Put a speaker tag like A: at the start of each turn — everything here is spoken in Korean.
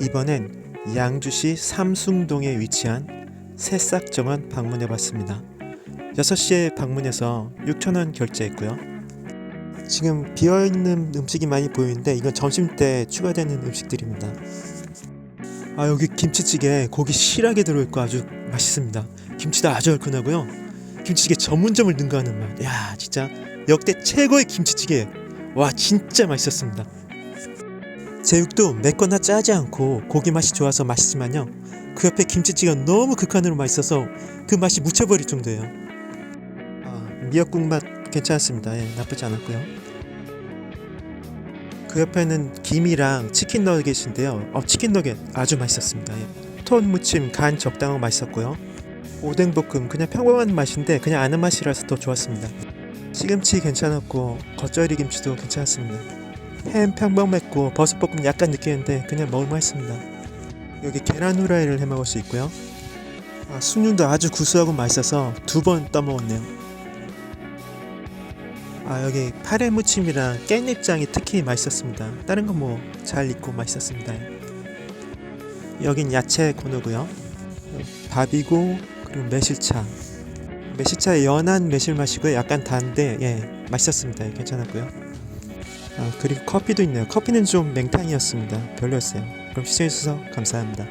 A: 이번엔 양주시 삼숭동에 위치한 새싹정원 방문해 봤습니다. 6시에 방문해서 6,000원 결제했고요. 지금 비어있는 음식이 많이 보이는데 이건 점심때 추가되는 음식들입니다. 아 여기 김치찌개 고기 실하게 들어있고 아주 맛있습니다. 김치도 아주 얼큰하고요. 김치찌개 전문점을 능가하는 맛. 야 진짜 역대 최고의 김치찌개. 와 진짜 맛있었습니다. 제육도 맵거나 짜지 않고 고기 맛이 좋아서 맛있지만요. 그 옆에 김치찌개가 너무 극한으로 맛있어서 그 맛이 묻혀버릴 정도예요. 아, 미역국 맛 괜찮았습니다. 예, 나쁘지 않았고요. 그 옆에는 김이랑 치킨 너겟인데요. 어, 치킨 너겟 아주 맛있었습니다. 예. 톤 무침 간 적당하고 맛있었고요. 오뎅 볶음 그냥 평범한 맛인데 그냥 아는 맛이라서 더 좋았습니다. 시금치 괜찮았고 겉절이 김치도 괜찮았습니다. 햄 평범 했고 버섯볶음 약간 느끼는데 그냥 먹을만 했습니다. 여기 계란 후라이를 해 먹을 수 있고요. 아, 숭늉도 아주 구수하고 맛있어서 두 번 떠먹었네요. 아 여기 파래 무침이랑 깻잎장이 특히 맛있었습니다. 다른 건 뭐 잘 익고 맛있었습니다. 여긴 야채 코너고요. 밥이고 그리고 매실차. 매실차의 연한 매실 맛이고요. 약간 단데 예 맛있었습니다. 예, 괜찮았고요. 아, 그리고 커피도 있네요. 커피는 좀 맹탕이었습니다. 별로였어요. 그럼 시청해주셔서 감사합니다.